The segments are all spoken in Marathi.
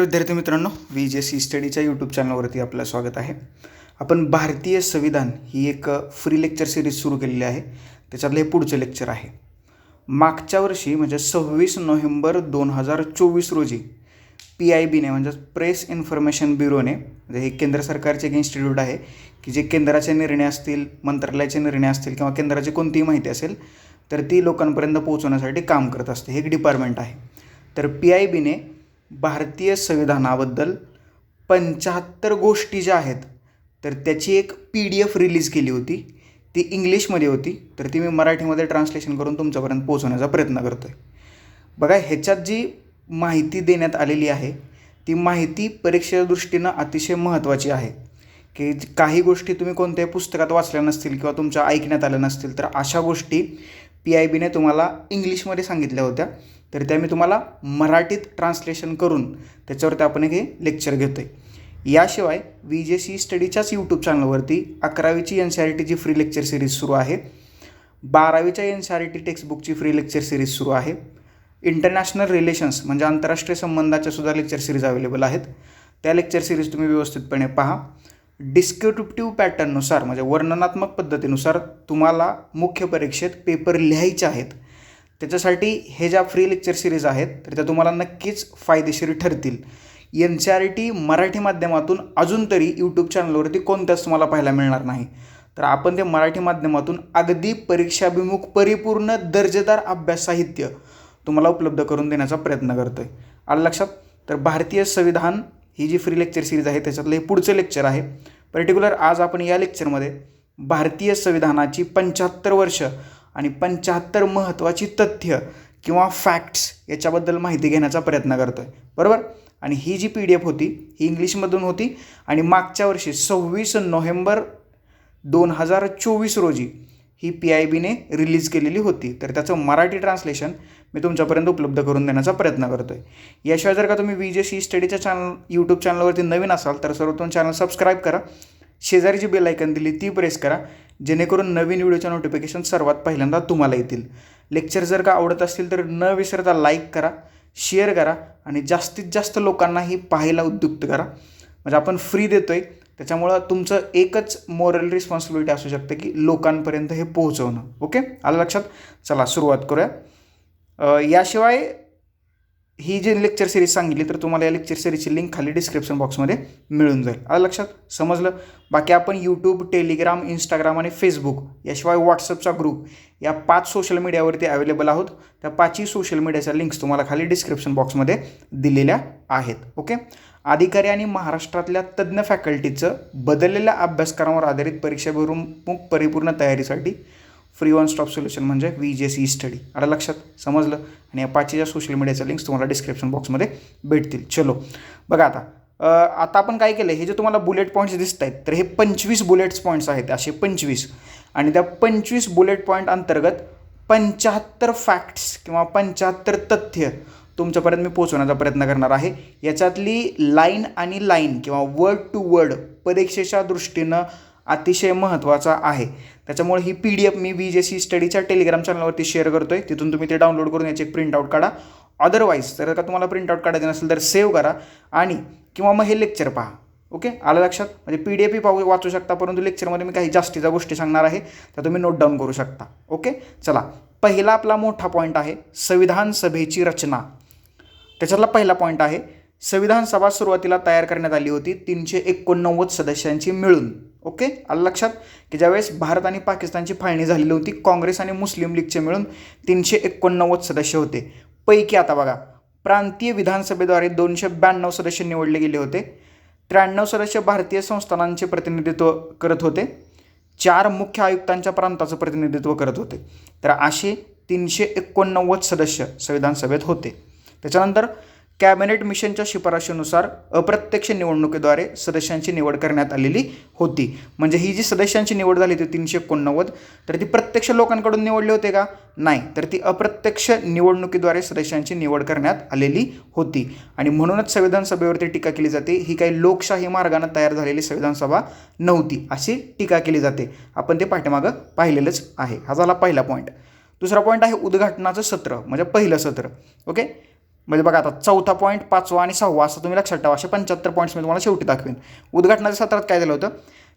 विद्यार्थी मित्रांनो व्ही जे सी स्टडीच्या यूट्यूब चॅनलवरती आपलं स्वागत आहे. आपण भारतीय संविधान ही एक फ्री लेक्चर सिरीज सुरू केलेली आहे. त्याच्यातलं हे पुढचं लेक्चर आहे. मागच्या वर्षी म्हणजे सव्वीस नोव्हेंबर दोन हजार चोवीस रोजी पी आय बीने म्हणजे प्रेस इन्फॉर्मेशन ब्युरोने म्हणजे हे केंद्र सरकारचे एक इन्स्टिट्यूट आहे की जे केंद्राचे निर्णय असतील मंत्रालयाचे निर्णय असतील किंवा केंद्राची कोणतीही माहिती असेल तर ती लोकांपर्यंत पोहोचवण्यासाठी काम करत असते. हे एक डिपार्टमेंट आहे. तर पी आय बीने भारतीय संविधानाबद्दल पंच्याहत्तर गोष्टी ज्या आहेत तर त्याची एक पी डी एफ रिलीज केली होती. ती इंग्लिशमध्ये होती तर ती मी मराठीमध्ये ट्रान्सलेशन करून तुमच्यापर्यंत पोहोचवण्याचा प्रयत्न करतो आहे बघा ह्याच्यात जी माहिती देण्यात आलेली आहे ती माहिती परीक्षेच्या दृष्टीनं अतिशय महत्त्वाची आहे. की काही गोष्टी तुम्ही कोणत्याही पुस्तकात वाचल्या नसतील किंवा तुमच्या ऐकण्यात आल्या नसतील तर अशा गोष्टी पी आय बीने तुम्हाला इंग्लिशमध्ये सांगितल्या होत्या. तर त्या मी तुम्हाला मराठीत ट्रान्सलेशन करून त्याच्यावरती आपण एक हे लेक्चर घेतो आहे याशिवाय वी जे सी स्टडीच्याच यूट्यूब चॅनलवरती अकरावीची एन सी आर टीची फ्री लेक्चर सिरीज सुरू आहे. बारावीच्या एन सी आर टी टेक्स्टबुकची फ्री लेक्चर सिरीज सुरू आहे. इंटरनॅशनल रिलेशन्स म्हणजे आंतरराष्ट्रीय संबंधाच्या सुद्धा लेक्चर सिरीज अवेलेबल आहेत. त्या लेक्चर सिरीज तुम्ही व्यवस्थितपणे पहा. डिस्क्रिप्टिव्ह पॅटर्ननुसार म्हणजे वर्णनात्मक पद्धतीनुसार तुम्हाला मुख्य परीक्षेत पेपर लिहायचे आहेत. त्याच्यासाठी हे ज्या फ्री लेक्चर सिरीज आहेत तर त्या तुम्हाला नक्कीच फायदेशीर ठरतील. N C R T Marathi माध्यमातून अजून तरी यूट्यूब चॅनलवरती कोणत्याच तुम्हाला पाहायला मिळणार नाही. तर आपण ते मराठी माध्यमातून अगदी परीक्षाभिमुख परिपूर्ण दर्जेदार अभ्यास साहित्य तुम्हाला उपलब्ध करून देण्याचा प्रयत्न करतो आहे आलं लक्षात? तर भारतीय संविधान ही जी फ्री लेक्चर सिरीज आहे त्याच्यातलं हे पुढचं लेक्चर आहे. पर्टिक्युलर आज आपण या लेक्चरमध्ये भारतीय संविधानाची पंच्याहत्तर वर्ष आणि पंच्याहत्तर महत्त्वाची तथ्य किंवा फॅक्ट्स याच्याबद्दल माहिती घेण्याचा प्रयत्न करतो आहे बरोबर? आणि ही जी पी डी एफ होती ही इंग्लिशमधून होती आणि मागच्या वर्षी सव्वीस नोव्हेंबर दोन हजार चोवीस रोजी ही पी आय बीने रिलीज केलेली होती. तर त्याचं मराठी ट्रान्सलेशन मी तुमच्यापर्यंत उपलब्ध करून देण्याचा प्रयत्न करतो आहे याशिवाय जर का तुम्ही वी जे सी स्टडीच्या चॅनल यूट्यूब चॅनलवरती नवीन असाल तर सर्वोत्तम चॅनल सबस्क्राईब करा. शेजारी जी बेल आयकन दिली ती प्रेस करा. जेणेकरून नवीन व्हिडिओच्या नोटिफिकेशन सर्वात पहिल्यांदा तुम्हाला येतील. लेक्चर जर का आवडत असतील तर न विसरता लाईक करा शेअर करा आणि जास्तीत जास्त लोकांनाही पाहायला उद्युक्त करा. म्हणजे आपण फ्री देतो आहे त्याच्यामुळं तुमचं एकच मॉरल रिस्पॉन्सिबिलिटी असू शकते की लोकांपर्यंत हे पोहोचवणं. ओके आलं लक्षात? चला सुरुवात करूया. याशिवाय ही जी लेक्चर सिरीज सांगितली तर तुम्हाला या लेक्चर सिरीजची लिंक खाली डिस्क्रिप्शन बॉक्समध्ये मिळून जाईल. आलं लक्षात? समजलं? बाकी आपण यूट्यूब टेलिग्राम इंस्टाग्राम आणि फेसबुक याशिवाय व्हॉट्सअपचा ग्रुप या पाच सोशल मीडियावरती अवेलेबल आहोत. त्या पाचही सोशल मीडियाच्या लिंक्स तुम्हाला खाली डिस्क्रिप्शन बॉक्समध्ये दिलेल्या आहेत. ओके अधिकारी आणि महाराष्ट्रातल्या तज्ज्ञ फॅकल्टीचं बदललेल्या अभ्यासक्रमावर आधारित परीक्षेभिमुख परिपूर्ण तयारीसाठी फ्री वन स्टॉप सोल्युशन म्हणजे वी जे सी स्टडी आता लक्षात? समजलं? आणि या पाचीच्या सोशल मीडियाच्या लिंक्स तुम्हाला डिस्क्रिप्शन बॉक्समध्ये भेटतील. चलो. बघा आता. आता आपण काय केलं हे जे तुम्हाला बुलेट पॉईंट्स दिसत आहेत तर हे पंचवीस बुलेट्स पॉईंट्स आहेत. असे पंचवीस. आणि त्या पंचवीस बुलेट पॉईंट अंतर्गत पंच्याहत्तर फॅक्ट्स किंवा पंच्याहत्तर तथ्य तुमच्यापर्यंत मी पोहोचवण्याचा प्रयत्न करणार आहे. याच्यातली लाईन आणि लाईन किंवा वर्ड टू वर्ड परीक्षेच्या दृष्टीनं अतिशय महत्त्वाचा आहे. त्याच्यामुळे ही पी डी एफ मी बी जे सी स्टडीच्या टेलिग्राम चॅनलवरती शेअर करतो आहे तिथून तुम्ही ते डाउनलोड करून याचे प्रिंटआउट काढा. अदरवाईज जर का तुम्हाला प्रिंटआउट काढायचं नसेल तर सेव्ह करा आणि किंवा मग हे लेक्चर पहा. ओके आलं लक्षात? म्हणजे पी डी एफही पाहू वाचू शकता परंतु लेक्चरमध्ये मी काही जास्तीच्या गोष्टी सांगणार आहे त्या तुम्ही नोट डाऊन करू शकता. ओके चला. पहिला आपला मोठा पॉईंट आहे संविधान सभेची रचना. त्याच्यातला पहिला पॉईंट आहे संविधान सभा सुरुवातीला तयार करण्यात आली होती तीनशे एकोणनव्वद सदस्यांची मिळून. ओके? आलं लक्षात? की ज्यावेळेस भारत आणि पाकिस्तानची फाळणी झालेली होती काँग्रेस आणि मुस्लिम लीगचे मिळून तीनशे एकोणनव्वद सदस्य होते. पैकी आता बघा प्रांतीय विधानसभेद्वारे दोनशे ब्याण्णव सदस्य निवडले गेले होते. त्र्याण्णव सदस्य भारतीय संस्थानांचे प्रतिनिधित्व करत होते. चार मुख्य आयुक्तांच्या प्रांताचं प्रतिनिधित्व करत होते. तर असे तीनशे एकोणनव्वद सदस्य संविधान सभेत होते. त्याच्यानंतर कॅबिनेट मिशनच्या शिफारशीनुसार अप्रत्यक्ष निवडणुकीद्वारे सदस्यांची निवड करण्यात आलेली होती. म्हणजे ही जी सदस्यांची निवड झाली होती तीनशे एकोणनव्वद तर ती प्रत्यक्ष लोकांकडून निवडले होते का? नाही. तर ती अप्रत्यक्ष निवडणुकीद्वारे सदस्यांची निवड करण्यात आलेली होती. आणि म्हणूनच संविधान सभेवरती टीका केली जाते. ही काही लोकशाही मार्गानं तयार झालेली संविधान सभा नव्हती अशी टीका केली जाते. आपण ते पाठीमागं पाहिलेलंच आहे. हा झाला पहिला पॉईंट दुसरा पॉईंट आहे उद्घाटनाचं सत्र म्हणजे पहिलं सत्र. ओके? म्हणजे बघा आता चौथा पॉईंट पाचवा आणि सहावा असं तुम्ही लक्षात ठेवा. असे पंच्याहत्तर पॉईंट्स मी तुम्हाला शेवटी दाखवेन. उद्घाटनाच्या सत्रात काय झालं होतं?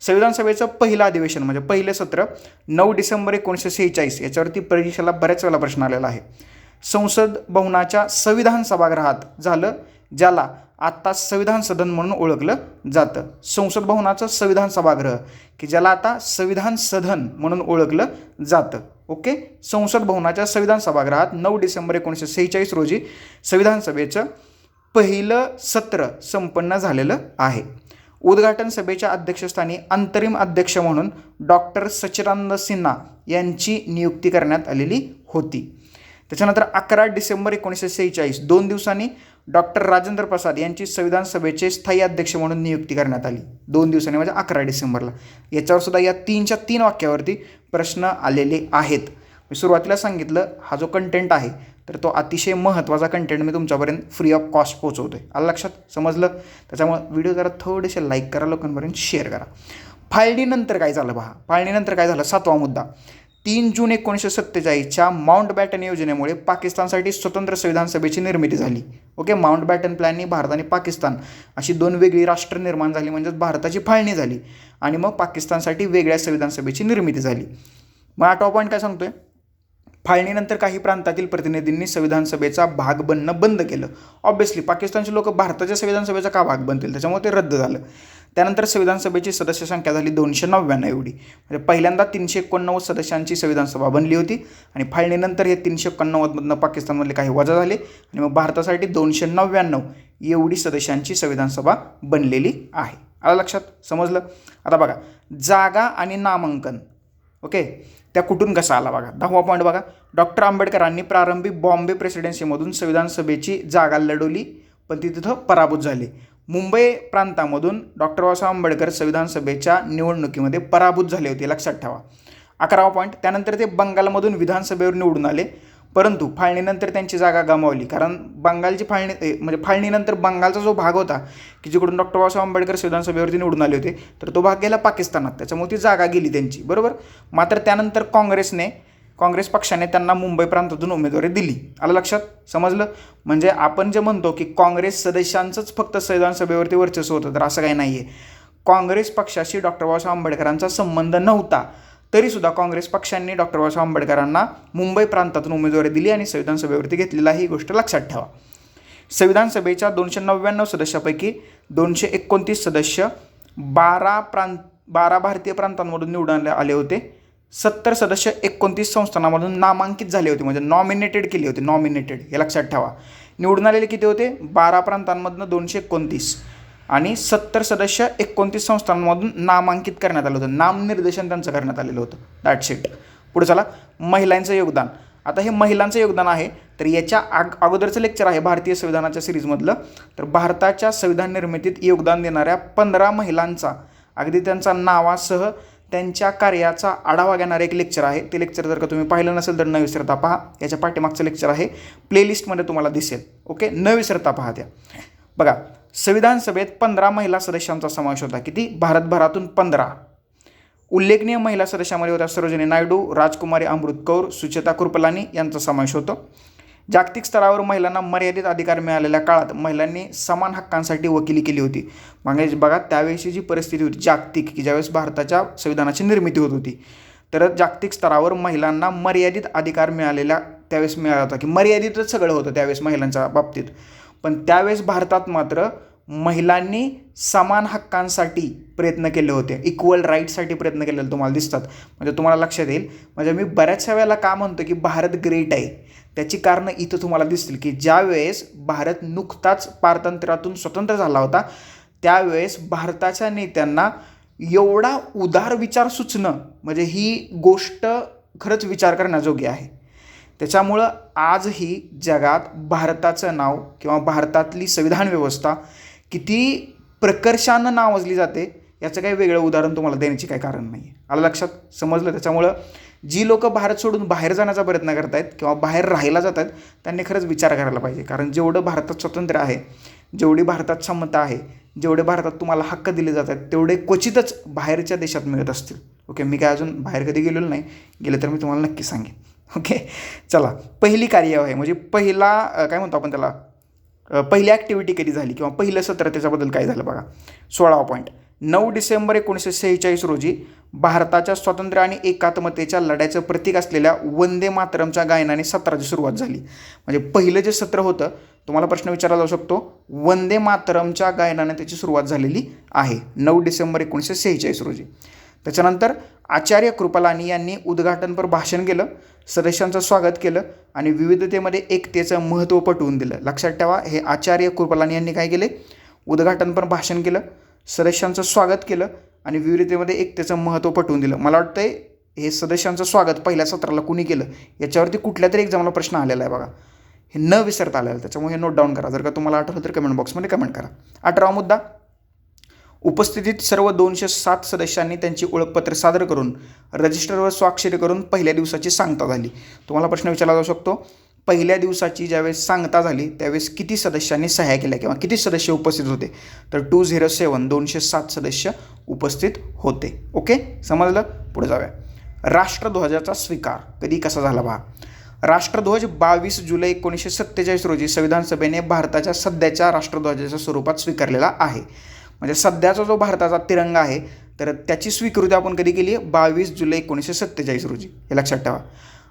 संविधान सभेचं पहिलं अधिवेशन म्हणजे पहिलं सत्र नऊ डिसेंबर एकोणीसशे सेहेचाळीस याच्यावरती परीक्षेला बऱ्याच वेळा प्रश्न आलेला आहे. संसद भवनाच्या संविधान सभागृहात झालं ज्याला आत्ता संविधान सदन म्हणून ओळखलं जातं. संसद भवनाचं संविधान सभागृह की ज्याला आता संविधान सदन म्हणून ओळखलं जातं. ओके? संसद भवनाच्या संविधान सभागृहात नऊ डिसेंबर एकोणीसशे सेहेचाळीस रोजी संविधान सभेचं पहिलं सत्र संपन्न झालेलं आहे. उद्घाटन सभेच्या अध्यक्षस्थानी अंतरिम अध्यक्ष म्हणून डॉक्टर सचिदानंद सिन्हा यांची नियुक्ती करण्यात आलेली होती. त्याच्यानंतर अकरा डिसेंबर एकोणीसशे सेहेचाळीस दोन दिवसांनी डॉक्टर राजेंद्र प्रसाद यांची संविधान सभेचे स्थायी अध्यक्ष म्हणून नियुक्ती करण्यात आली. दोन दिवसांनी म्हणजे अकरा डिसेंबरला. याच्यावर सुद्धा या तीनच्या तीन वाक्यावरती प्रश्न आलेले आहेत. मी सुरुवातीला सांगितलं हा जो कंटेंट आहे तर तो अतिशय महत्त्वाचा कंटेंट मी तुमच्यापर्यंत फ्री ऑफ कॉस्ट पोहोचवतो आहे आलं लक्षात? समजलं? त्याच्यामुळं व्हिडिओ जरा थोडेसे लाईक करा लोकांपर्यंत शेअर करा. फाळणीनंतर काय झालं पहा फाळणीनंतर काय झालं? सातवा मुद्दा. तीन जून एकोणीसशे सत्तेचाळीसच्या माउंट बॅटन योजनेमुळे पाकिस्तानसाठी स्वतंत्र संविधान सभेची निर्मिती झाली. ओके माउंट बॅटन प्लॅननी भारत आणि पाकिस्तान अशी दोन वेगळी राष्ट्र निर्माण झाली म्हणजेच भारताची फाळणी झाली आणि मग पाकिस्तानसाठी वेगळ्या संविधान सभेची निर्मिती झाली. मग आठवा पॉईंट काय सांगतोय? फाळणीनंतर काही प्रांतातील प्रतिनिधींनी संविधान सभेचा भाग बनणं बंद केलं. ऑब्व्हियसली पाकिस्तानचे लोक भारताच्या संविधान सभेचा का भाग बनतील? त्याच्यामुळे ते रद्द झालं. त्यानंतर संविधान सभेची सदस्य संख्या झाली दोनशे नव्याण्णव एवढी. म्हणजे पहिल्यांदा तीनशे एकोणनव्वद सदस्यांची संविधान सभा बनली होती आणि फाळणीनंतर हे तीनशे एकोणनव्वदमधनं पाकिस्तानमधले काही वजा झाले आणि मग भारतासाठी दोनशे नव्याण्णव एवढी सदस्यांची संविधान सभा बनलेली आहे. आलं लक्षात? समजलं? आता बघा जागा आणि नामांकन. ओके? त्या कुठून कसा आला बघा? दहावा पॉईंट बघा. डॉक्टर आंबेडकरांनी प्रारंभी बॉम्बे प्रेसिडेन्सीमधून संविधान सभेची जागा लढवली पण ती तिथं पराभूत झाली. मुंबई प्रांतामधून डॉक्टर बाबासाहेब आंबेडकर संविधान सभेच्या निवडणुकीमध्ये पराभूत झाले होते लक्षात ठेवा. अकरावा पॉईंट त्यानंतर ते बंगालमधून विधानसभेवर निवडून आले. परंतु फाळणीनंतर त्यांची जागा गमावली कारण बंगालची फाळणी म्हणजे फाळणीनंतर बंगालचा जो भाग होता की जिकडून डॉक्टर बाबासाहेब आंबेडकर संविधान सभेवरती निवडून आले होते तर तो भाग गेला पाकिस्तानात. त्याच्यामुळे ती जागा गेली त्यांची बरोबर? मात्र त्यानंतर काँग्रेसने काँग्रेस पक्षाने त्यांना मुंबई प्रांतातून उमेदवारी दिली. आलं लक्षात? समजलं? म्हणजे आपण जे म्हणतो की काँग्रेस सदस्यांचंच फक्त संविधान सभेवरती वर्चस्व होतं तर असं काही नाही आहे काँग्रेस पक्षाशी डॉक्टर बाबासाहेब आंबेडकरांचा संबंध नव्हता. तरीसुद्धा काँग्रेस पक्षांनी डॉक्टर बाबासाहेब आंबेडकरांना मुंबई प्रांतातून उमेदवारी दिली आणि संविधान सभेवरती घेतलेला ही गोष्ट लक्षात ठेवा. संविधान सभेच्या दोनशे नव्याण्णव सदस्यापैकी दोनशे एकोणतीस सदस्य बारा प्रांत बारा भारतीय प्रांतांमधून निवडून आले होते. सत्तर सदस्य एकोणतीस संस्थानामधून नामांकित झाले होते म्हणजे नॉमिनेटेड केले होते नॉमिनेटेड हे लक्षात ठेवा. निवडून आलेले किती होते? बारा प्रांतांमधनं दोनशे एकोणतीस. आणि सत्तर सदस्य एकोणतीस संस्थांमधून नामांकित करण्यात आलं होतं. नामनिर्देशन त्यांचं करण्यात आलेलं होतं. दॅट शीट पुढे चला. महिलांचं योगदान. आता हे महिलांचं योगदान आहे तर याच्या आग अगोदरचं लेक्चर आहे भारतीय संविधानाच्या सिरीजमधलं तर भारताच्या संविधान निर्मितीत योगदान देणाऱ्या पंधरा महिलांचा अगदी त्यांचा नावासह त्यांच्या कार्याचा आढावा घेणारं एक लेक्चर आहे. ते लेक्चर जर का तुम्ही पाहिलं नसेल तर न विसरता पहा. याच्या पाठीमागचं लेक्चर आहे. प्लेलिस्टमध्ये तुम्हाला दिसेल. ओके न विसरता पहा त्या. बघा संविधान सभेत पंधरा महिला सदस्यांचा समावेश होता. किती? भारतभरातून पंधरा. उल्लेखनीय महिला सदस्यामध्ये होत्या सरोजिनी नायडू राजकुमारी अमृत कौर सुचेता कुरपलानी यांचा समावेश होतो. जागतिक स्तरावर महिलांना मर्यादित अधिकार मिळालेल्या काळात महिलांनी समान हक्कांसाठी वकिली केली होती. बांगलादेश बघा त्यावेळेची जी परिस्थिती होती जागतिक की ज्यावेळेस भारताच्या संविधानाची निर्मिती होत होती. तर जागतिक स्तरावर महिलांना मर्यादित अधिकार मिळालेला त्यावेळेस मिळाला होता की मर्यादितच सगळं होतं त्यावेळेस महिलांच्या बाबतीत. पण त्यावेळेस भारतात मात्र महिलांनी समान हक्कांसाठी प्रयत्न केले होते. इक्वल राईटसाठी प्रयत्न केलेले तुम्हाला दिसतात. म्हणजे तुम्हाला लक्षात येईल. म्हणजे मी बऱ्याचशा वेळेला का म्हणतो की भारत ग्रेट आहे. त्याची कारणं इथं तुम्हाला दिसतील की ज्यावेळेस भारत नुकताच पारतंत्र्यातून स्वतंत्र झाला होता त्यावेळेस भारताच्या नेत्यांना एवढा उदार विचार सुचणं म्हणजे ही गोष्ट खरंच विचार करण्याजोगी आहे. त्याच्यामुळं आजही जगात भारताचं नाव किंवा भारतातली संविधान व्यवस्था किती प्रकर्षानं नावाजली जाते याचं काही वेगळं उदाहरण तुम्हाला देण्याची काही कारण नाही आहे आलं लक्षात? समजलं? त्याच्यामुळं जी लोक भारत सोडून बाहेर जाण्याचा प्रयत्न करत आहेत किंवा बाहेर राहायला जात आहेत त्यांनी खरंच विचार करायला पाहिजे. कारण जेवढं भारतात स्वातंत्र्य आहे जेवढी भारतात क्षमता आहे जेवढे भारतात तुम्हाला हक्क दिले जात आहेत तेवढे क्वचितच बाहेरच्या देशात मिळत असतील. ओके? मी काय अजून बाहेर कधी गेलेलो नाही. गेले तर मी तुम्हाला नक्की सांगेन. ओके? चला. पहिली कार्यवाही म्हणजे पहिला काय म्हणतो आपण त्याला? पहिली ॲक्टिव्हिटी कधी झाली किंवा पहिलं सत्र त्याच्याबद्दल काय झालं बघा. सोळावा पॉईंट नऊ डिसेंबर एकोणीसशे सेहेचाळीस रोजी भारताच्या स्वातंत्र्य आणि एकात्मतेच्या लढ्याचं प्रतीक असलेल्या वंदे मातरमच्या गायनाने सत्राची सुरुवात झाली. म्हणजे पहिलं जे सत्र होतं तुम्हाला प्रश्न विचारला जाऊ शकतो वंदे मातरमच्या गायनाने त्याची सुरुवात झालेली आहे. नऊ डिसेंबर एकोणीसशे सेहेचाळीस रोजी. त्याच्यानंतर आचार्य कृपलानी यांनी उद्घाटनपर भाषण केलं सदस्यांचं स्वागत केलं आणि विविधतेमध्ये एकतेचं महत्त्व पटवून दिलं. लक्षात ठेवा हे आचार्य कृपलानी यांनी काय केले? उद्घाटनपर भाषण केलं सदस्यांचं स्वागत केलं आणि विविधतेमध्ये एकतेचं महत्त्व पटवून दिलं. मला वाटतंय हे सदस्यांचं स्वागत पहिल्या सत्राला कुणी केलं? याच्यावरती कुठल्या तरी एक्झामला प्रश्न आलेला आहे बघा. हे न विसरता आलेलं आहे. त्याच्यामुळे हे नोट डाऊन करा. जर का तुम्हाला आठवलं तर कमेंट बॉक्समध्ये कमेंट करा. अठरावा मुद्दा. उपस्थितीत सर्व दोनशे सात सदस्यांनी त्यांची ओळखपत्र सादर करून रजिस्टरवर स्वाक्षरी करून पहिल्या दिवसाची सांगता झाली. तुम्हाला प्रश्न विचारला जाऊ शकतो पहिल्या दिवसाची ज्यावेळेस सांगता झाली त्यावेळेस किती सदस्यांनी सह्या केल्या किंवा किती सदस्य उपस्थित होते? तर टू झिरो सेवन दोनशे सात सदस्य उपस्थित होते. ओके समजलं? पुढे जाऊया. राष्ट्रध्वजाचा स्वीकार कधी कसा झाला पहा राष्ट्रध्वज बावीस जुलै एकोणीसशे सत्तेचाळीस रोजी संविधान सभेने भारताच्या सध्याच्या राष्ट्रध्वजाच्या स्वरूपात स्वीकारलेला आहे. म्हणजे सध्याचा जो भारताचा तिरंगा आहे तर त्याची स्वीकृती आपण कधी केली आहे? बावीस जुलै एकोणीसशे सत्तेचाळीस रोजी. हे लक्षात ठेवा.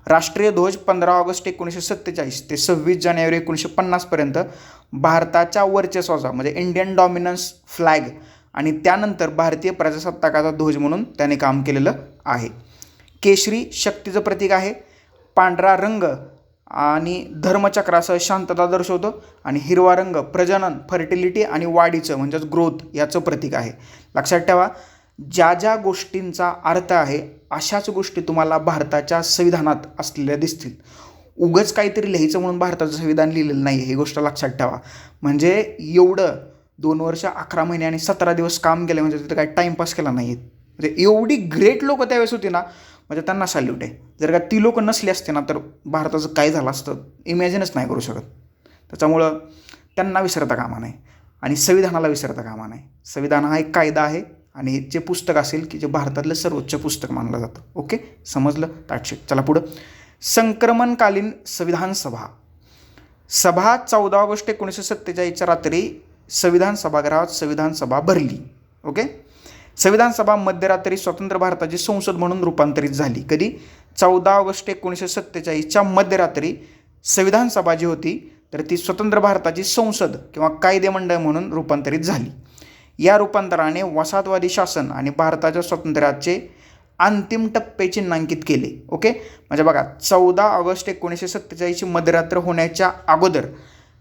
राष्ट्रीय ध्वज पंधरा ऑगस्ट एकोणीसशे सत्तेचाळीस ते सव्वीस जानेवारी एकोणीसशे पन्नासपर्यंत भारताच्या वर्चस्वाचा म्हणजे इंडियन डॉमिनन्स फ्लॅग आणि त्यानंतर भारतीय प्रजासत्ताकाचा ध्वज म्हणून त्याने काम केलेलं आहे. केशरी शक्तीचं प्रतीक आहे. पांढरा रंग आणि धर्मचक्रासह शांतता दर्शवतो आणि हिरवा रंग प्रजनन फर्टिलिटी आणि वाढीचं म्हणजेच ग्रोथ याचं प्रतीक आहे. लक्षात ठेवा ज्या ज्या गोष्टींचा अर्थ आहे अशाच गोष्टी तुम्हाला भारताच्या संविधानात असलेल्या दिसतील. उगच काहीतरी लिहायचं म्हणून भारताचं संविधान लिहिलेलं नाही ही गोष्ट लक्षात ठेवा. म्हणजे एवढं दोन वर्ष अकरा महिने आणि सतरा दिवस काम केलं म्हणजे तिथं काही टाईमपास केला नाही म्हणजे एवढी ग्रेट लोकं त्यावेळेस होती ना म्हणजे त्यांना सॅल्यूट आहे. जर का ती लोकं नसली असते ना तर भारताचं काय झालं असतं इमॅजिनच नाही करू शकत. त्याच्यामुळं त्यांना विसरता कामा नाही आणि संविधानाला विसरता कामा नाही संविधान हा एक कायदा आहे आणि जे पुस्तक असेल की जे भारतातलं सर्वोच्च पुस्तक मानलं जातं. ओके? समजलं? ताटशे चला पुढं. संक्रमणकालीन संविधान सभा. सभा चौदा ऑगस्ट एकोणीसशे सत्तेचाळीसच्या रात्री संविधान सभागृहात संविधान सभा भरली. ओके? संविधान सभा मध्यरात्री स्वतंत्र भारताची संसद म्हणून रूपांतरित झाली. कधी? चौदा ऑगस्ट एकोणीसशे सत्तेचाळीसच्या मध्यरात्री संविधान सभा जी होती तर ती स्वतंत्र भारताची संसद किंवा कायदेमंडळ म्हणून रूपांतरित झाली. या रूपांतराने वसाहतवादी शासन आणि भारताच्या स्वातंत्र्याचे अंतिम टप्पे चिन्हांकित केले. ओके? म्हणजे बघा चौदा ऑगस्ट एकोणीसशे सत्तेचाळीसची मध्यरात्र होण्याच्या अगोदर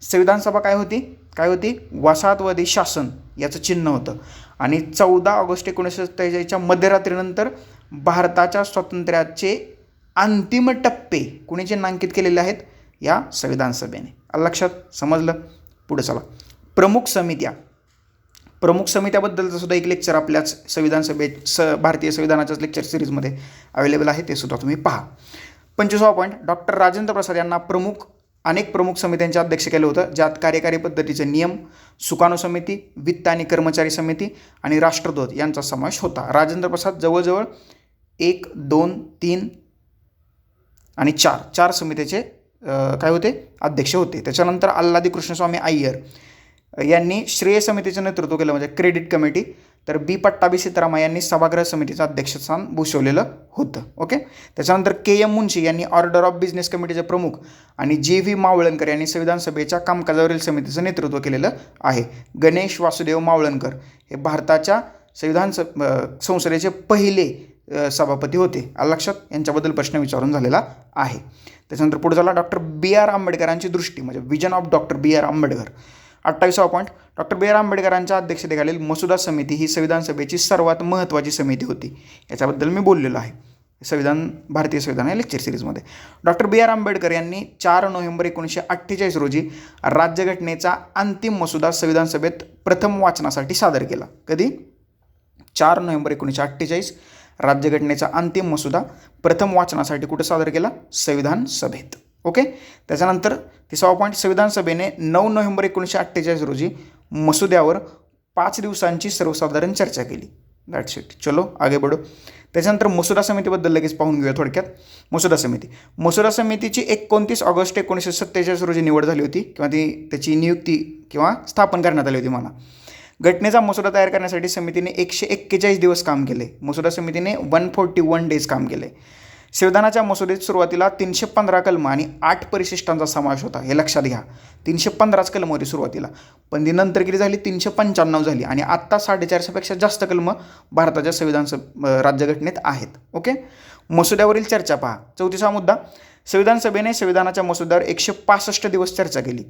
संविधान सभा काय होती? काय होती? वसाहतवादी शासन याचं चिन्ह होतं. आणि चौदा ऑगस्ट एकोणीसशे सत्तेचाळीसच्या मध्यरात्रीनंतर भारताच्या स्वातंत्र्याचे अंतिम टप्पे कुणी चिन्हांकित केलेले आहेत? या संविधान सभेने. लक्षात? समजलं? पुढे चला. प्रमुख समित्या. प्रमुख समित्याबद्दलचं सुद्धा एक लेक्चर आपल्याच संविधान सभे स भारतीय संविधानाच्याच लेक्चर सिरीजमध्ये अवेलेबल आहे. ते सुद्धा तुम्ही पहा. पंचवीसावा पॉईंट डॉक्टर राजेंद्र प्रसाद यांना प्रमुख अनेक प्रमुख समित्यांचे अध्यक्ष केलं होतं ज्यात कार्यकारी पद्धतीचे नियम सुकाणू समिती वित्त आणि कर्मचारी समिती आणि राष्ट्रध्वज यांचा समावेश होता. राजेंद्र प्रसाद जवळजवळ एक दोन तीन आणि चार. चार समितीचे काय होते? अध्यक्ष होते. त्याच्यानंतर अल्लादी कृष्णस्वामी अय्यर यांनी श्रेय समितीचं नेतृत्व केलं म्हणजे क्रेडिट कमिटी. तर बी पट्टाभी सीतारामा यांनी सभागृह समितीचं अध्यक्षस्थान भूषवलेलं होतं ओके? त्याच्यानंतर के एम मुन्शी यांनी ऑर्डर ऑफ बिझनेस कमिटीचे प्रमुख आणि जे व्ही मावळणकर यांनी संविधान सभेच्या कामकाजावरील समितीचं नेतृत्व केलेलं आहे. गणेश वासुदेव मावळणकर हे भारताच्या संविधान स संसदेचे पहिले सभापती होते. लक्षात? यांच्याबद्दल प्रश्न विचारून झालेला आहे. त्याच्यानंतर पुढे झाला डॉक्टर बी आर आंबेडकरांची दृष्टी म्हणजे vision of doctor B R Ambedkar. अठ्ठावीसावा point doctor B R आंबेडकरांच्या अध्यक्षतेखालील मसुदा समिती ही संविधान सभेची सर्वात महत्त्वाची समिती होती. याच्याबद्दल मी बोललेलो आहे. संविधान भारतीय संविधान या लेक्चर सिरीजमध्ये डॉक्टर बी आर आंबेडकर यांनी चार नोव्हेंबर एकोणीसशे अठ्ठेचाळीस रोजी राज्यघटनेचा अंतिम मसुदा संविधान सभेत प्रथम वाचनासाठी सादर केला. कधी? चार नोव्हेंबर एकोणीसशे अठ्ठेचाळीस राज्यघटनेचा अंतिम मसुदा प्रथम वाचनासाठी कुठं सादर केला? संविधान सभेत. ओके? त्याच्यानंतर तिसरा पॉईंट संविधान सभेने नऊ नोव्हेंबर एकोणीसशे अठ्ठेचाळीस रोजी मसुद्यावर पाच दिवसांची सर्वसाधारण चर्चा केली. दॅट्स इट चलो आगे बढो. त्याच्यानंतर मसुदा समितीबद्दल लगेच पाहून घेऊया थोडक्यात. मसुदा समिती. मसुदा समितीची एकोणतीस ऑगस्ट एकोणीसशे सत्तेचाळीस रोजी निवड झाली होती किंवा ती त्याची नियुक्ती किंवा स्थापन करण्यात आली होती मला घटनेचा मसुदा तयार करण्यासाठी समितीने एकशे एक्केचाळीस दिवस काम केले. मसुदा समितीने वन फोर्टी वन डेज काम केले. संविधानाच्या मसुदेत सुरुवातीला तीनशे पंधरा कलम आणि आठ परिशिष्टांचा समावेश होता. हे लक्षात घ्या. तीनशे पंधराच कलम होती सुरुवातीला. पण ती नंतर किती झाली? तीनशे पंच्याण्णव झाली. आणि आत्ता साडेचारशेपेक्षा जास्त कलम भारताच्या संविधान स राज्यघटनेत आहेत. ओके? मसुद्यावरील चर्चा पहा. चौथीचा मुद्दा. संविधान सभेने संविधानाच्या मसुद्यावर एकशे पासष्ट दिवस चर्चा केली.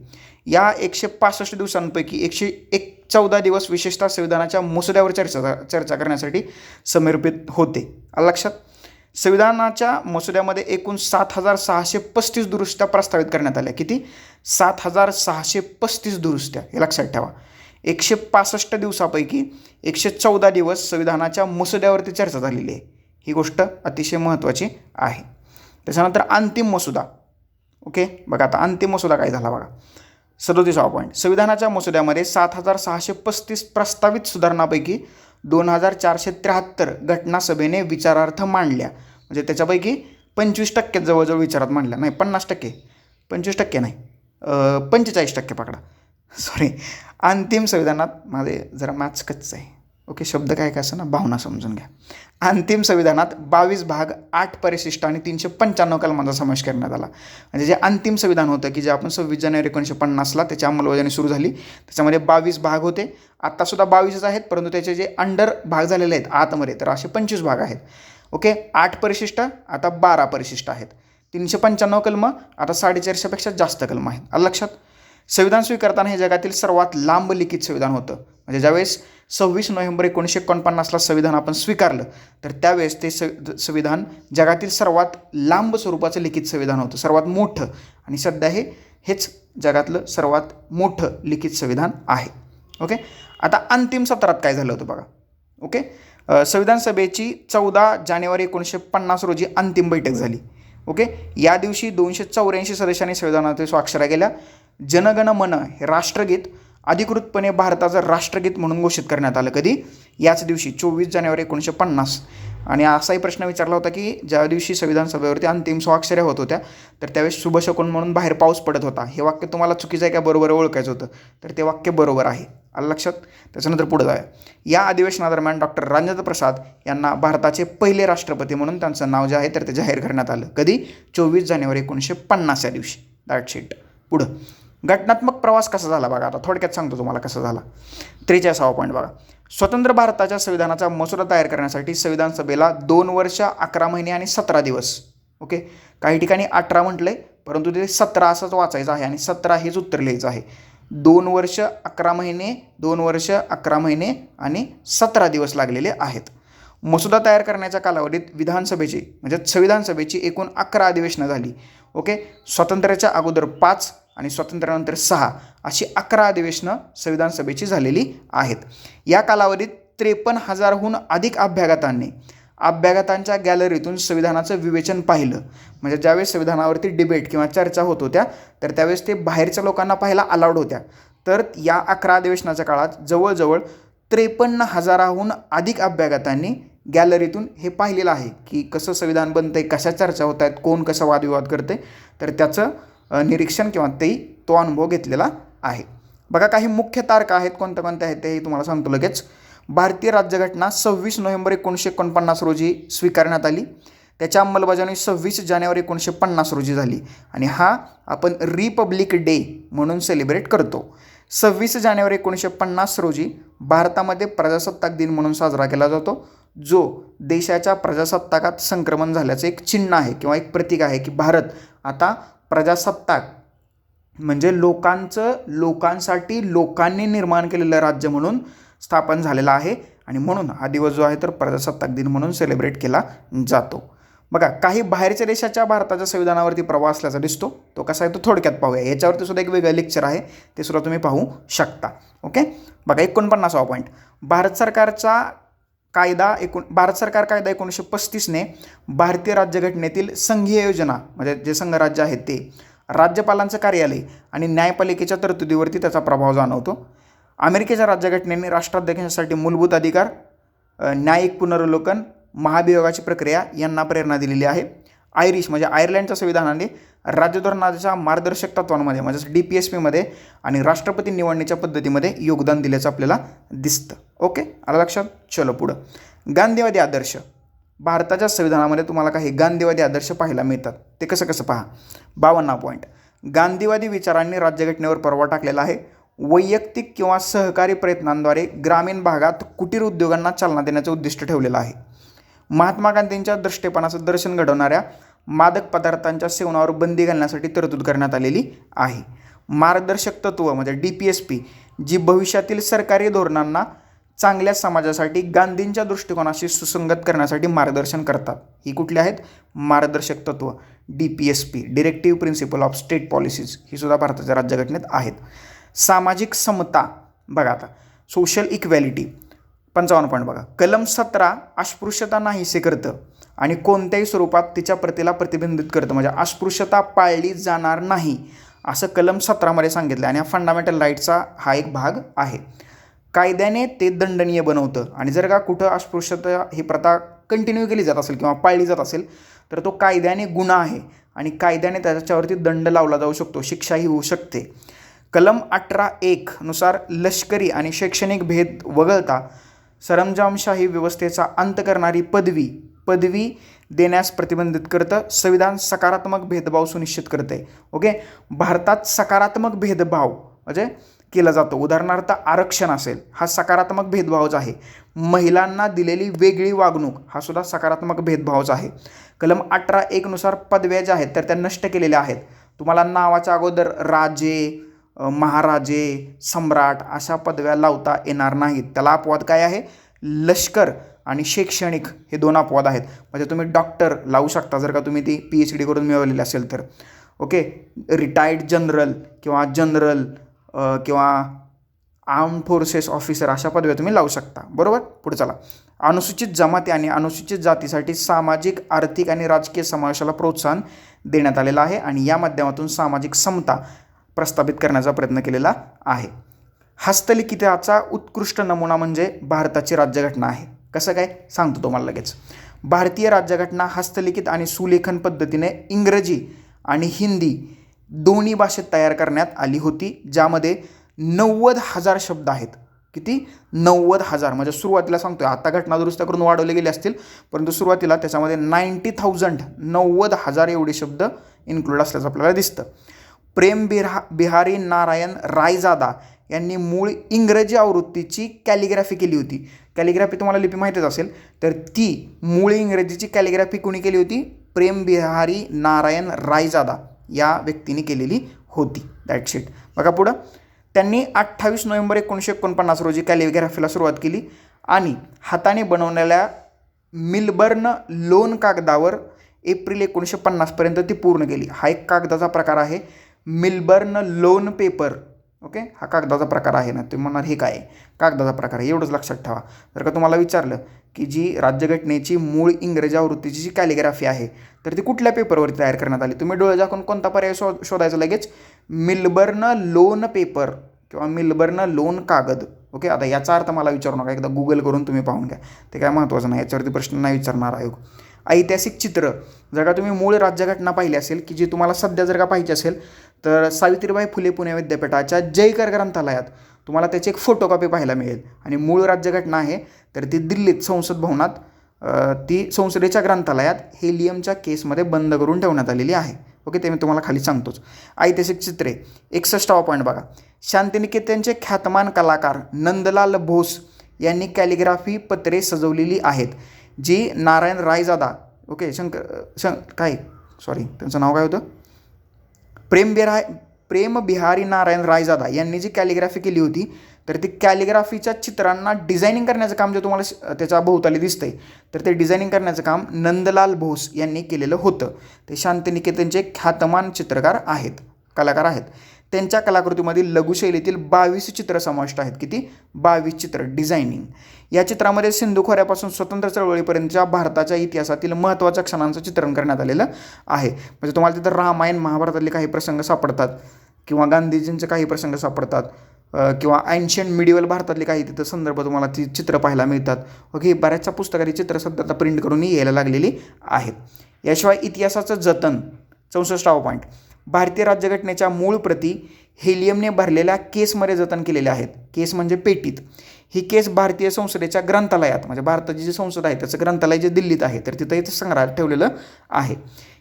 या एकशे पासष्ट दिवसांपैकी एकशे एक चौदा दिवस विशेषतः संविधानाच्या मसुद्यावर चर्चा चर्चा करण्यासाठी समर्पित होते. लक्षात? संविधानाच्या मसुद्यामध्ये एकूण सात हजार सहाशे पस्तीस दुरुस्त्या प्रस्तावित करण्यात आल्या. किती? सात हजार सहाशे पस्तीस दुरुस्त्या. हे लक्षात ठेवा. एकशे पासष्ट दिवसापैकी एकशे चौदा दिवस संविधानाच्या मसुद्यावरती चर्चा झालेली आहे. ही गोष्ट अतिशय महत्त्वाची आहे. त्याच्यानंतर अंतिम मसुदा. ओके? बघा आता अंतिम मसुदा काय झाला बघा. सदोतीसावा पॉईंट संविधानाच्या मसुद्यामध्ये सात हजार सहाशे पस्तीस प्रस्तावित सुधारणापैकी दोन हजार चारशे त्र्याहत्तर घटनासभेने विचारार्थ मांडल्या. म्हणजे त्याच्यापैकी पंचवीस टक्के जवळजवळ विचारात मांडल्या. नाही पन्नास टक्के. पंचवीस टक्के नाही. पंचेचाळीस टक्के पकडा. सॉरी अंतिम संविधानात माझे जरा मॅच कच्चं आहे. ओके शब्द काय काय असं ना? भावना समजून घ्या. अंतिम संविधानात बावीस भाग आठ परिशिष्ट आणि तीनशे पंच्याण्णव कलमांचा समावेश करण्यात आला. म्हणजे जे अंतिम संविधान होतं की जे आपण सव्वीस जानेवारी एकोणीसशे पन्नासला त्याची अंमलबजावणी सुरू झाली. त्याच्यामध्ये बावीस भाग होते. आत्तासुद्धा बावीसच आहेत परंतु त्याचे जे अंडर भाग झालेले आहेत आतमध्ये तर असे पंचवीस भाग आहेत. ओके आठ परिशिष्ट आता बारा परिशिष्ट आहेत. तीनशे पंच्याण्णव कलमं आता साडेचारशेपेक्षा जास्त कलमं आहेत. लक्षात? संविधान स्वीकारताना हे जगातील सर्वात लांब लिखित संविधान होतं. म्हणजे ज्यावेळेस सव्वीस नोव्हेंबर एकोणीसशे एकोणपन्नासला संविधान आपण स्वीकारलं तर त्यावेळेस ते स संविधान जगातील सर्वात लांब स्वरूपाचं लिखित संविधान होतं सर्वात मोठं. आणि सध्या हे हेच जगातलं सर्वात मोठं लिखित संविधान आहे. ओके? आता अंतिम सत्रात काय झालं होतं बघा. ओके? संविधान सभेची चौदा जानेवारी एकोणीसशे पन्नास रोजी अंतिम बैठक झाली. ओके? या दिवशी दोनशे चौऱ्याऐंशी सदस्यांनी संविधानात स्वाक्षऱ्या केल्या. जनगण मन हे राष्ट्रगीत अधिकृतपणे भारताचं राष्ट्रगीत म्हणून घोषित करण्यात आलं कधी? याच दिवशी चोवीस जानेवारी एकोणीसशे पन्नास. आणि असाही प्रश्न विचारला होता की ज्या दिवशी संविधान सभेवरती अंतिम स्वाक्षऱ्या होत होत्या तर त्यावेळेस शुभशकून म्हणून बाहेर पाऊस पडत होता? हे वाक्य तुम्हाला चुकीचं आहे का बरोबर ओळखायचं होतं? तर ते वाक्य बरोबर आहे. आलं लक्षात? त्याच्यानंतर पुढे जाऊया. या अधिवेशनादरम्यान डॉक्टर राजेंद्र प्रसाद यांना भारताचे पहिले राष्ट्रपती म्हणून त्यांचं नाव जे आहे तर ते जाहीर करण्यात आलं. कधी? चोवीस जानेवारी एकोणीसशे पन्नास या दिवशी. दॅट शीट पुढं. घटनात्मक प्रवास कसा झाला बघा आता? थोडक्यात सांगतो तुम्हाला कसा झाला. त्रेचाळीसावा पॉईंट बघा. स्वतंत्र भारताच्या संविधानाचा मसुदा तयार करण्यासाठी संविधान सभेला दोन वर्ष अकरा महिने आणि सतरा दिवस. ओके? काही ठिकाणी अठरा म्हटलं आहे परंतु ते सतरा असंच वाचायचं आहे आणि सतरा हेच उत्तर लिहायचं आहे. दोन वर्ष अकरा महिने दोन वर्ष अकरा महिने आणि सतरा दिवस लागलेले आहेत. मसुदा तयार करण्याच्या कालावधीत विधानसभेची म्हणजे संविधान सभेची एकूण अकरा अधिवेशनं झाली. ओके? स्वातंत्र्याच्या अगोदर पाच आणि स्वातंत्र्यानंतर सहा अशी अकरा अधिवेशनं संविधान सभेची झालेली आहेत. या कालावधीत त्रेपन्न हजारहून अधिक अभ्यागतांनी अभ्यागतांच्या गॅलरीतून संविधानाचं विवेचन पाहिलं. म्हणजे ज्यावेळेस संविधानावरती डिबेट किंवा चर्चा होत होत्या तर त्यावेळेस ते बाहेरच्या लोकांना पाहायला अलाउड होत्या. तर या अकरा अधिवेशनाच्या काळात जवळजवळ त्रेपन्न हजाराहून अधिक अभ्यागतांनी गॅलरीतून हे पाहिलेलं आहे की कसं संविधान बनतं आहे कशा चर्चा होत आहेत कोण कसा वादविवाद करते तर त्याचं निरीक्षण किंवा तेही तो अनुभव घेतलेला आहे. बघा काही मुख्य तारखा आहेत कोणत्या कोणत्या आहेत तेही तुम्हाला सांगतो लगेच. भारतीय राज्यघटना सव्वीस नोव्हेंबर एकोणीसशे एकोणपन्नास रोजी स्वीकारण्यात आली. त्याच्या अंमलबजावणी सव्वीस जानेवारी एकोणीसशे पन्नास रोजी झाली. आणि हा आपण रिपब्लिक डे म्हणून सेलिब्रेट करतो. सव्वीस जानेवारी एकोणीसशे पन्नास रोजी भारतामध्ये प्रजासत्ताक दिन म्हणून साजरा केला जातो जो देशाच्या प्रजासत्ताकात संक्रमण झाल्याचं एक चिन्ह आहे किंवा एक प्रतीक आहे की भारत आता प्रजासत्ताक म्हणजे लोकांचं लोकांसाठी लोकांनी निर्माण केलेलं राज्य म्हणून स्थापन झालेलं आहे आणि म्हणून हा दिवस जो आहे तर प्रजासत्ताक दिन म्हणून सेलिब्रेट केला जातो. बघा काही बाहेरच्या देशाच्या भारताच्या संविधानावरती प्रभाव असल्याचा दिसतो. तो कसा आहे? तो थोडक्यात पाहूया. याच्यावरती सुद्धा एक वेगळं लेक्चर आहे. ते सुद्धा तुम्ही पाहू शकता. ओके बघा एकोणपन्नासावा पॉईंट भारत सरकारचा कायदा एकूण भारत सरकार कायदा एकोणीसशे पस्तीसने भारतीय राज्यघटनेतील संघीय योजना म्हणजे जे संघराज्य आहेत ते राज्यपालांचं कार्यालय आणि न्यायपालिकेच्या तरतुदीवरती त्याचा प्रभाव जाणवतो. अमेरिकेच्या राज्यघटनेने राष्ट्राध्यक्षांसाठी मूलभूत अधिकार न्यायिक पुनर्वलोकन महाभियोगाची प्रक्रिया यांना प्रेरणा दिलेली आहे. आयरिश म्हणजे आयर्लंडच्या संविधानाने राज्यधोरणाच्या मार्गदर्शक तत्वांमध्ये म्हणजेच डी पी एस पीमध्ये आणि राष्ट्रपती निवडणीच्या पद्धतीमध्ये योगदान दिल्याचं आपल्याला दिसतं. ओके? आलं लक्षात? चलो पुढं. गांधीवादी आदर्श. भारताच्या संविधानामध्ये तुम्हाला काही गांधीवादी आदर्श पाहायला मिळतात. ते कसं कसं पहा? बावन्न पॉईंट. गांधीवादी विचारांनी राज्यघटनेवर परवा टाकलेला आहे. वैयक्तिक किंवा सहकारी प्रयत्नांद्वारे ग्रामीण भागात कुटीर उद्योगांना चालना देण्याचं उद्दिष्ट ठेवलेलं आहे. महात्मा गांधींच्या दृष्टेपणाचं दर्शन घडवणाऱ्या मादक पदार्थांच्या सेवनावर बंदी घालण्यासाठी तरतूद करण्यात आलेली आहे. मार्गदर्शक तत्व म्हणजे डी पी एस पी जी भविष्यातील सरकारी धोरणांना चांगल्या समाजासाठी गांधींच्या दृष्टिकोनाशी सुसंगत करण्यासाठी मार्गदर्शन करतात. ही कुठली आहेत? मार्गदर्शक तत्व. D P S P directive principle of state policies ही सुद्धा भारताच्या राज्यघटनेत आहेत. सामाजिक समता बघा आता. सोशल इक्वॅलिटी पंचावन्न पॉईंट बघा. कलम सतरा अस्पृश्यता नाहीसे करतं आणि कोणत्याही स्वरूपात तिच्या प्रतीला प्रतिबंधित करतं. म्हणजे अस्पृश्यता पाळली जाणार नाही असं कलम सतरामध्ये सांगितलं आणि हा फंडामेंटल राईटचा हा एक भाग आहे. कायद्याने ते दंडनीय बनवतं. आणि जर का कुठं अस्पृश्यता ही प्रथा कंटिन्यू केली जात असेल किंवा पाळली जात असेल तर तो कायद्याने गुन्हा आहे. आणि कायद्याने त्याच्यावरती दंड लावला जाऊ शकतो शिक्षाही होऊ शकते. कलम अठरा एक नुसार लष्करी आणि शैक्षणिक भेद वगळता सरंजामशाही व्यवस्थेचा अंत करणारी पदवी पदवी देण्यास प्रतिबंधित करतं संविधान सकारात्मक भेदभाव सुनिश्चित करते. ओके भारतात सकारात्मक भेदभाव म्हणजे केला जातो. उदाहरणार्थ आरक्षण असेल हा सकारात्मक भेदभावच आहे. महिलांना दिलेली वेगळी वागणूक हा सुद्धा सकारात्मक भेदभावच आहे. कलम अठरा एकनुसार पदव्या ज्या आहेत तर त्या नष्ट केलेल्या आहेत. तुम्हाला नावाच्या अगोदर राजे महाराजे सम्राट अशा पदव्या लावता येणार नाहीत. त्याला अपवाद काय आहे? लष्कर आणि शैक्षणिक हे दोन अपवाद आहेत. म्हणजे तुम्ही डॉक्टर लावू शकता जर का तुम्ही ती पी एच डी करून मिळवलेली असेल तर. ओके रिटायर्ड जनरल किंवा जनरल किंवा आर्म फोर्सेस ऑफिसर अशा पदव्या तुम्ही लावू शकता. बरोबर? पुढे चला. अनुसूचित जमाती आणि अनुसूचित जातीसाठी सामाजिक आर्थिक आणि राजकीय समावेशाला प्रोत्साहन देण्यात आलेलं आहे आणि या माध्यमातून सामाजिक समता प्रस्थापित करण्याचा प्रयत्न केलेला आहे. हस्तलिखिताचा उत्कृष्ट नमुना म्हणजे भारताची राज्यघटना आहे. कसं काय? सांगतो तुम्हाला लगेच. भारतीय राज्यघटना हस्तलिखित आणि सुलेखन पद्धतीने इंग्रजी आणि हिंदी दोन्ही भाषेत तयार करण्यात आली होती ज्यामध्ये नव्वद हजार शब्द आहेत. किती? नव्वद हजार. म्हणजे सुरुवातीला सांगतोय आता घटना दुरुस्त करून वाढवले गेले असतील परंतु सुरुवातीला त्याच्यामध्ये नाईंटी थाउजंड नव्वद हजार एवढे शब्द इन्क्लूड असल्याचं आपल्याला दिसतं. प्रेम बिरहा बिहारी नारायण रायजादा यांनी मूळ इंग्रजी आवृत्तीची कॅलिग्राफी केली होती. कॅलिग्राफी तुम्हाला लिपी माहितीच असेल तर ती मूळ इंग्रजीची कॅलिग्राफी कोणी केली होती? प्रेम बिहारी नारायण रायजादा या व्यक्तीने केलेली होती. दॅट शीट बघा पुढं. त्यांनी अठ्ठावीस नोव्हेंबर एकोणीसशे एकोणपन्नास रोजी कॅलिग्राफीला सुरुवात केली आणि हाताने बनवलेल्या मिलबर्न लोन कागदावर एप्रिल एकोणीसशे पन्नासपर्यंत ती पूर्ण केली. हा एक कागदाचा प्रकार आहे. Millburn loan paper. ओके हा कागदाचा प्रकार आहे ना तुम्ही म्हणणार हे काय आहे? कागदाचा प्रकार आहे. एवढंच लक्षात ठेवा. जर का तुम्हाला विचारलं की जी राज्यघटनेची मूळ इंग्रजी आवृत्तीची जी कॅलिग्राफी आहे तर ती कुठल्या पेपरवरती तयार करण्यात आली? तुम्ही डोळे झाकून कोणता पर्याय शो शोधायचा लगेच? मिलबर्न लोन पेपर किंवा मिलबर्न लोन कागद. ओके आता याचा अर्थ मला विचारू नका. एकदा गुगल करून तुम्ही पाहून घ्या. ते काय महत्त्वाचं नाही. याच्यावरती प्रश्न नाही विचारणार आयोग. ऐतिहासिक चित्र. जर का तुम्ही मूळ राज्यघटना पाहिली असेल की जी तुम्हाला सध्या जर का पाहिजे असेल तर सावित्रीबाई फुले पुणे विद्यापीठाच्या जयकर ग्रंथालयात तुम्हाला त्याची एक फोटोकॉपी पाहायला मिळेल. आणि मूळ राज्यघटना आहे तर ती दिल्लीत संसद भवनात ती संसदेच्या ग्रंथालयात हेलियमच्या केसमध्ये बंद करून ठेवण्यात आलेली आहे. ओके ते मी तुम्हाला खाली सांगतोच. ऐतिहासिक चित्रे एकसष्टावा पॉईंट बघा. शांतिनिकेतनचे ख्यातमान कलाकार नंदलाल भोस यांनी कॅलिग्राफी पत्रे सजवलेली आहेत जी नारायण रायजादा ओके शंकर शं काय? सॉरी त्यांचं नाव काय होतं? प्रेम बिराय प्रेम बिहारी नारायण रायजादा यांनी जी कॅलिग्राफी केली होती तर ती कॅलिग्राफीच्या चित्रांना डिझायनिंग करण्याचं काम जे तुम्हाला श- त्याच्या भोवताली दिसतंय तर ते डिझायनिंग करण्याचं काम नंदलाल भोस यांनी केलेलं होतं. ते शांतिनिकेतनचे ख्यातमान चित्रकार आहेत कलाकार आहेत. त्यांच्या कलाकृतीमधील लघुशैलीतील बावीस चित्र समाविष्ट आहेत. किती? बावीस चित्र. डिझायनिंग. या चित्रामध्ये सिंधू खोऱ्यापासून स्वतंत्र चळवळीपर्यंतच्या भारताच्या इतिहासातील महत्त्वाच्या क्षणांचं चित्रण करण्यात आलेलं आहे. म्हणजे तुम्हाला तिथं रामायण महाभारतातले काही प्रसंग सापडतात किंवा गांधीजींचे काही प्रसंग सापडतात किंवा अँशियंट मिडिवल भारतातले काही तिथं संदर्भ तुम्हाला ती चित्र पाहायला मिळतात. ओके बऱ्याचशा पुस्तकाची चित्र सध्या आता प्रिंट करून यायला लागलेली आहेत. याशिवाय इतिहासाचं जतन चौसष्टावं पॉईंट भारतीय राज्यघटनेच्या मूळ प्रती हेलियमने भरलेल्या केसमध्ये जतन केलेल्या आहेत. केस म्हणजे पेटीत. ही केस भारतीय संसदेच्या ग्रंथालयात म्हणजे भारताची जी संसद आहे त्याचं ग्रंथालय जे दिल्लीत आहे तर तिथं इथं संग्रहात ठेवलेलं आहे.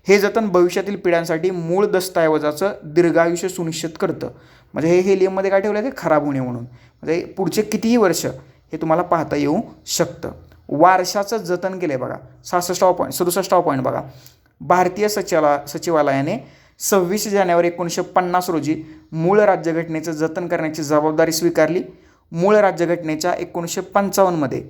हे जतन भविष्यातील पिढ्यांसाठी मूळ दस्तऐवजाचं दीर्घायुष्य सुनिश्चित करतं. म्हणजे हे हेलियममध्ये काय ठेवलं आहे ते खराब होणे म्हणून. म्हणजे पुढचे कितीही वर्ष हे तुम्हाला पाहता येऊ शकतं. वारशाचं जतन केलं आहे बघा. सहासष्टावा पॉईंट सदुसष्टावा पॉईंट बघा. भारतीय सचिवाला सचिवालयाने सव्वीस जानेवारी एकोणीसशे पन्नास रोजी मूळ राज्यघटनेचं जतन करण्याची जबाबदारी स्वीकारली. मूळ राज्यघटनेच्या एकोणीसशे पंचावन्नमध्ये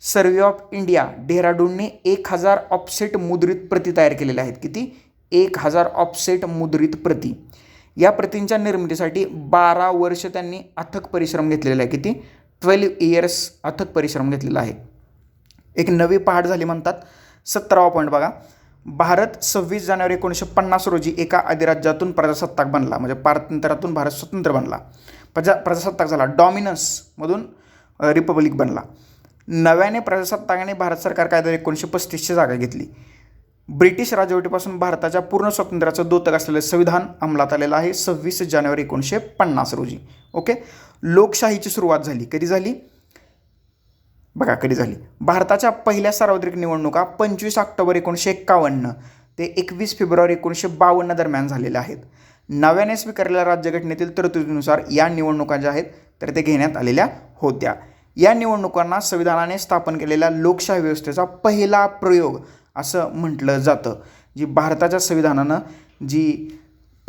सर्वे ऑफ इंडिया डेहराडूनने एक हजार ऑफसेट मुद्रित प्रती तयार केलेल्या आहेत. किती? एक हजार ऑफसेट मुद्रित प्रती. या प्रतींच्या निर्मितीसाठी बारा वर्ष त्यांनी अथक परिश्रम घेतलेला आहे किती? ट्वेल्व इयर्स अथक परिश्रम घेतलेला आहे. एक नवी पहाट झाली म्हणतात. सतरावा पॉईंट बघा. भारत सव्वीस जानेवारी एकोणीसशे पन्नास रोजी एका अधिराज्यातून प्रजासत्ताक बनला म्हणजे पारतंत्र्यातून भारत स्वतंत्र बनला. प्रजा प्रजासत्ताक झाला. डॉमिनसमधून रिपब्लिक बनला. नव्याने प्रजासत्ताकाने भारत सरकार कायदा एकोणीसशे पस्तीसची जागा घेतली. ब्रिटिश राजवटीपासून भारताच्या पूर्ण स्वातंत्र्याचं दोतक असलेलं संविधान अंमलात आलेलं आहे सव्वीस जानेवारी एकोणीसशे पन्नास रोजी. ओके? लोकशाहीची सुरुवात झाली. कधी झाली? बघा कधी झाली? भारताच्या पहिल्या सार्वत्रिक निवडणुका पंचवीस ऑक्टोबर एकोणीसशे एक्कावन्न ते एकवीस फेब्रुवारी एकोणीसशे बावन्न दरम्यान झालेल्या आहेत. नव्याने स्वीकारलेल्या राज्यघटनेतील तरतुदीनुसार या निवडणुका ज्या आहेत तर ते घेण्यात आलेल्या होत्या. या निवडणुकांना संविधानाने स्थापन केलेल्या लोकशाही व्यवस्थेचा पहिला प्रयोग असं म्हटलं जातं जी भारताच्या संविधानानं जी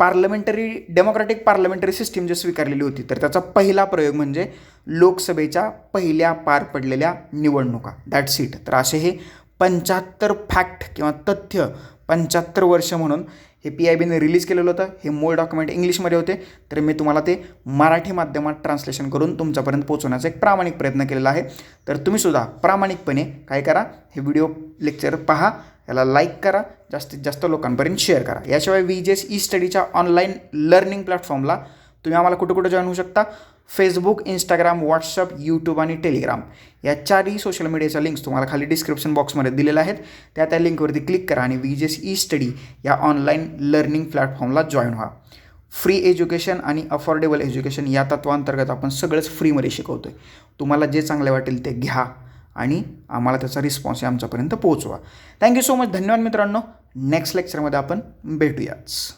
पार्लमेंटरी डेमोक्रॅटिक पार्लमेंटरी सिस्टीम जी स्वीकारलेली होती तर त्याचा पहिला प्रयोग म्हणजे लोकसभेच्या पहिल्या पार पडलेल्या निवडणुका. दॅट सीट तर असे हे पंच्याहत्तर फॅक्ट किंवा तथ्य पंच्याहत्तर वर्ष म्हणून हे पी आय बीने रिलीज केलेलं होतं. हे मूळ डॉक्युमेंट इंग्लिशमध्ये होते. तर मी तुम्हाला ते मराठी माध्यमात ट्रान्सलेशन करून तुमच्यापर्यंत पोहोचवण्याचा एक प्रामाणिक प्रयत्न केलेला आहे. तर तुम्हीसुद्धा प्रामाणिकपणे काय करा हे व्हिडिओ लेक्चर पहा. याला लाईक करा जास्तीत जास्त लोकांपर्यंत शेअर करा. याशिवाय वी जे एस ई स्टडीच्या ऑनलाईन लर्निंग प्लॅटफॉर्मला तुम्ही आम्हाला कुठं कुठं जॉईन होऊ शकता? फेसबुक इंस्टाग्राम व्हॉट्सअप यूट्यूब आणि टेलिग्राम या चारही सोशल मीडियाच्या लिंक्स तुम्हाला खाली डिस्क्रिप्शन बॉक्समध्ये दिलेल्या आहेत. त्या त्या लिंकवरती क्लिक करा आणि V J S E study या ऑनलाईन लर्निंग प्लॅटफॉर्मला जॉईन व्हा. फ्री एज्युकेशन आणि अफोर्डेबल एज्युकेशन या तत्वांतर्गत आपण सगळंच फ्रीमध्ये शिकवतो आहे तुम्हाला जे चांगले वाटेल ते घ्या. आणि आम्हाला त्याचा रिस्पॉन्स आमच्यापर्यंत पोहोचवा. थँक्यू सो मच धन्यवाद मित्रांनो. नेक्स्ट लेक्चरमध्ये आपण भेटूयाच.